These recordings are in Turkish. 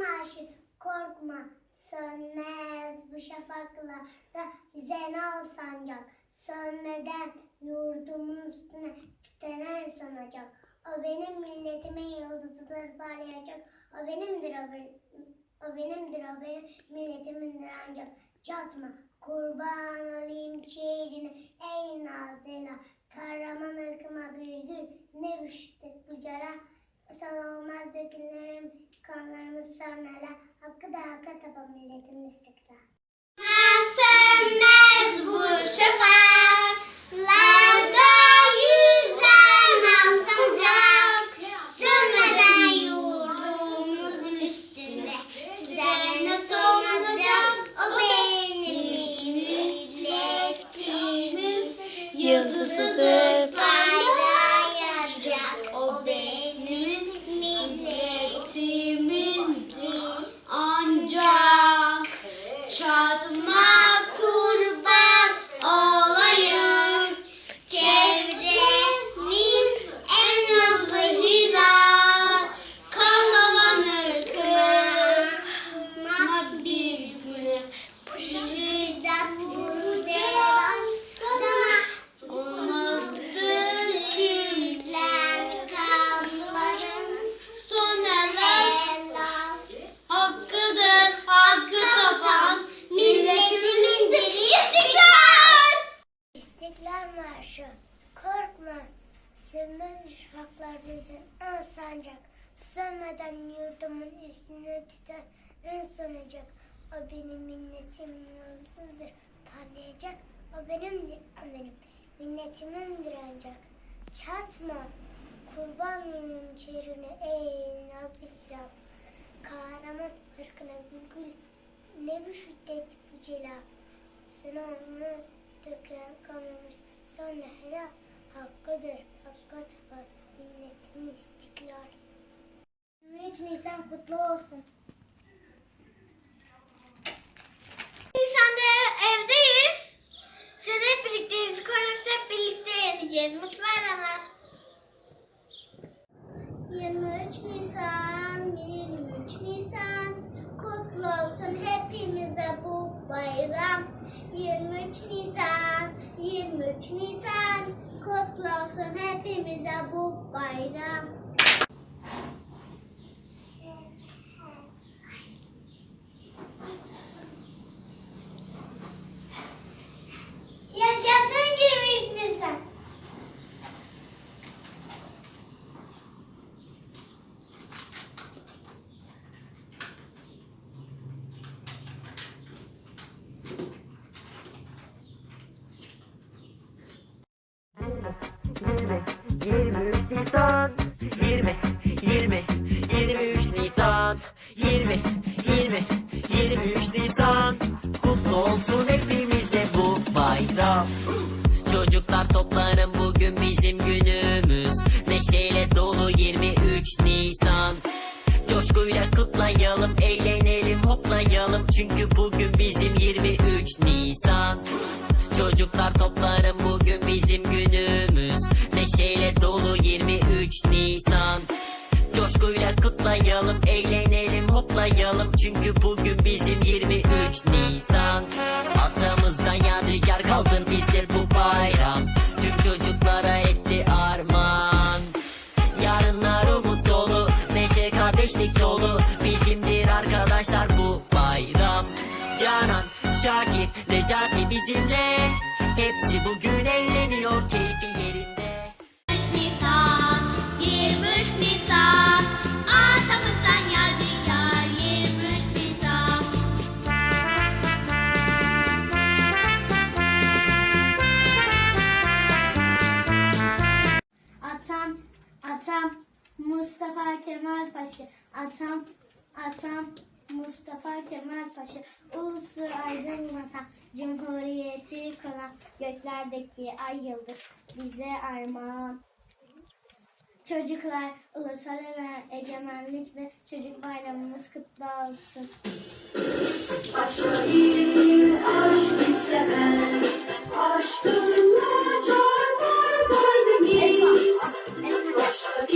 marşı korkma sönmez bu şafaklarda yüzene al sancak. Sönmeden yurdumun üstüne tütenen sanacak. O benim milletimin yıldızıdır parlayacak. O benimdir o benim. O benimdir o benim milletimindir ancak. Çatma kurban olayım şehrine ey nazırına. Kahraman ırkıma bir gül ne müştek bu cara. Sana olmaz dökülürüm kanlarımız sonlara. Hakkı da hakka tapa milletin istikrar. Sönmez bu şafaklarda yüzen üstüne tüten ön sonacak o benim milletimin yıldızıdır. Parlayacak. O benimdir o benim milletimindir ancak çatma. Kurban olayım çehrine ey nazlı hilal kahraman ırkına gülgül. Ne bir şiddet bu celal sana olmaz dökülen kanımız sonra helal hakkıdır hakka tapar milletimin istiklal 23 Nisan kutlu olsun. Nisan'da evdeyiz. Sen hep birlikteyiz. Konumuz hep birlikte yeneceğiz. Mutlu bayramlar. 23 Nisan, 23 Nisan Kutlu olsun hepimize bu bayram 23 Nisan, 23 Nisan Kutlu olsun hepimize bu bayram Yaşasın 23 Nisan Yirmi, 23 Nisan 20, 20, 23 Nisan. 20, 20, 23 Nisan. Kutlu olsun hepimize bu bayram. Çocuklar toplanın bugün bizim günümüz. Neşeyle dolu 23 Nisan. Coşkuyla kutlayalım, eğlenelim, hoplayalım. Çünkü bugün Kutlayalım, eğlenelim, hoplayalım. Çünkü bugün bizim 23 Nisan. Atamızdan yadigar kaldı bize bu bayram. Tüm çocuklara etti armağan. Yarınlar umut dolu, neşe kardeşlik dolu. Bizimdir arkadaşlar bu bayram. Canan, Şakir, Necati bizimle. Hepsi bugün eğleniyor keyfi yerinde. 23 Nisan, 23 Nisan Atam, Mustafa Kemal Paşa. Atam, atam Mustafa Kemal Paşa. Ulusu aydınlatan, cumhuriyeti kuran göklerdeki ay yıldız bize armağan. Çocuklar, ulusal egemenlik ve çocuk bayramımız kutlu olsun. Esma, Esma.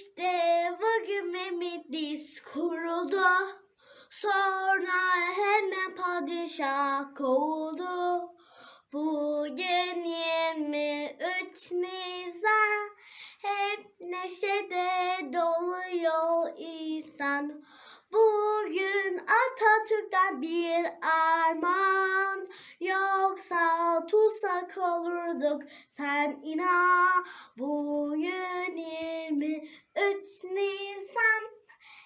İşte bugün Mehmet'imiz kuruldu. Sonra hemen padişah kovuldu. Bugün 23 Nisan hep neşede doluyor insan. Atatürk'ten bir armağan. Yoksa tutsak olurduk. Sen inan Bugün 23 Nisan.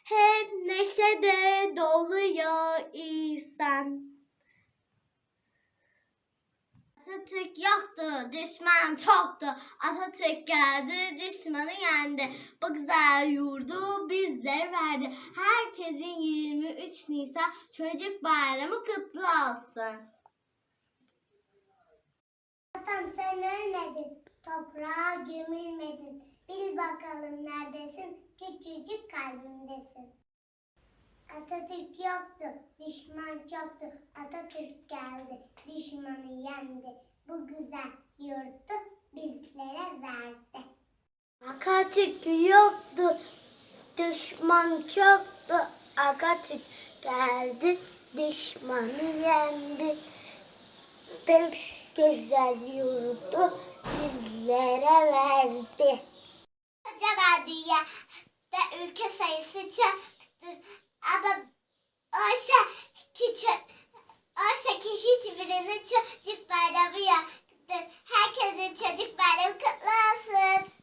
Hep neşede doluyor insan Atatürk yoktu, düşman çoktu. Atatürk geldi, düşmanı yendi. Bu güzel yurdu bizlere verdi. Herkesin 23 Nisan Çocuk Bayramı kutlu olsun. Vatan sen ölmedin, toprağa gömülmedin. Bil bakalım neredesin, küçücük kalbimdesin. Atatürk yoktu, düşman çoktu. Atatürk geldi, düşmanı yendi. Bu güzel yurdu bizlere verdi. Atatürk yoktu, düşman çoktu. Atatürk geldi, düşmanı yendi. Bir güzel yurdu bizlere verdi. Acaba dünyada ülke sayısı çoktur ama oysa hiç, oysa ki hiçbirinin çocuk bayramı yoktur. Herkesin çocuk bayramı kutlu olsun.